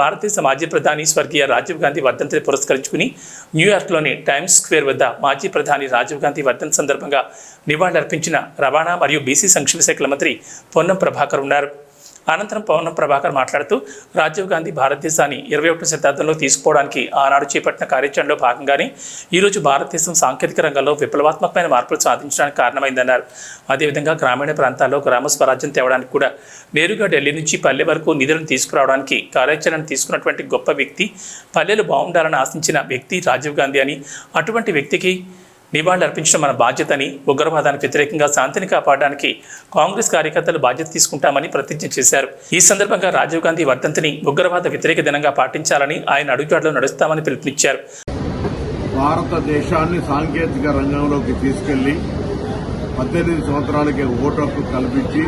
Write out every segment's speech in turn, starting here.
భారతదేశ మాజీ ప్రధాని స్వర్గీయ రాజీవ్ గాంధీ వర్ధంతిని పురస్కరించుకుని న్యూయార్క్లోని టైమ్స్ స్క్వేర్ వద్ద మాజీ ప్రధాని రాజీవ్ గాంధీ వర్ధంతి సందర్భంగా నివాళులర్పించిన రవాణా మరియు బీసీ సంక్షేమ శాఖల మంత్రి పొన్నం ప్రభాకర్ ఉన్నారు. అనంతరం పవనం ప్రభాకర్ మాట్లాడుతూ రాజీవ్ గాంధీ భారతదేశాన్ని ఇరవై ఒకటో శతాబ్దంలో తీసుకుపోవడానికి ఆనాడు చేపట్టిన కార్యాచరణలో భాగంగానే ఈరోజు భారతదేశం సాంకేతిక రంగంలో విప్లవాత్మకమైన మార్పులు సాధించడానికి కారణమైందన్నారు. అదేవిధంగా గ్రామీణ ప్రాంతాల్లో గ్రామ స్వరాజ్యం తేవడానికి కూడా నేరుగా ఢిల్లీ నుంచి పల్లె వరకు నిధులను తీసుకురావడానికి కార్యాచరణ తీసుకున్నటువంటి గొప్ప వ్యక్తి పల్లెలు బాగుండాలని ఆశించిన వ్యక్తి రాజీవ్ గాంధీ అని అటువంటి వ్యక్తికి నివాళులు అర్పించడం మన బాధ్యతని ఉగ్రవాదానికి వ్యతిరేకంగా శాంతిని కాపాడడానికి కాంగ్రెస్ కార్యకర్తలు బాధ్యత తీసుకుంటామని ప్రతిజ్ఞ చేశారు. ఈ సందర్భంగా రాజీవ్ గాంధీ వర్ధంతిని ఉగ్రవాద వ్యతిరేక దినంగా పాటించాలని ఆయన అడుగుజాడలో నడుస్తామని పిలుపునిచ్చారు. భారతదేశాన్ని సాంకేతిక రంగంలోకి తీసుకెళ్ళి పద్దెనిమిది సంవత్సరాలకి ఓటు హక్కు కల్పించి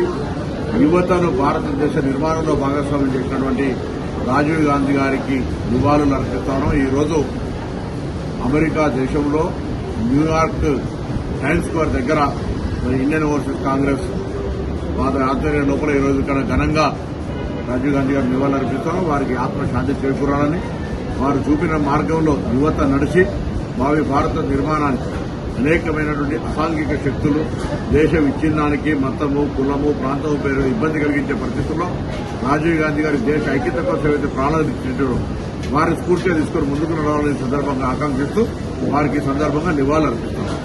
యువతను భారతదేశ నిర్మాణంలో భాగస్వామ్యం చేసినటువంటి రాజీవ్ గాంధీ గారికి నివాళులు అర్పిస్తాను. ఈరోజు అమెరికా దేశంలో న్యూయార్క్ టైమ్స్ స్క్వేర్ దగ్గర మరి ఇండియన్ ఓవర్సీస్ కాంగ్రెస్ వారి ఆధ్వర్యం లోపల ఈరోజు ఇక్కడ ఘనంగా రాజీవ్ గాంధీ గారు నివాళులర్పిస్తాము వారికి ఆత్మశాంతి చేకూరాలని వారు చూపిన మార్గంలో యువత నడిచి భావి భారత నిర్మాణానికి అనేకమైనటువంటి అసాంఘిక శక్తులు దేశ విచ్ఛిన్నానికి మతము కులము ప్రాంతము పేరు ఇబ్బంది కలిగించే పరిస్థితుల్లో రాజీవ్ గాంధీ గారి దేశ ఐక్యత కోసం అయితే ప్రాణాలు ఇచ్చినట్టు వారిని స్ఫూర్తిగా తీసుకొని ముందుకు నడవాలని సందర్భంగా ఆకాంక్షిస్తూ వారికి సందర్భంగా నివాళులు అర్పిస్తున్నాం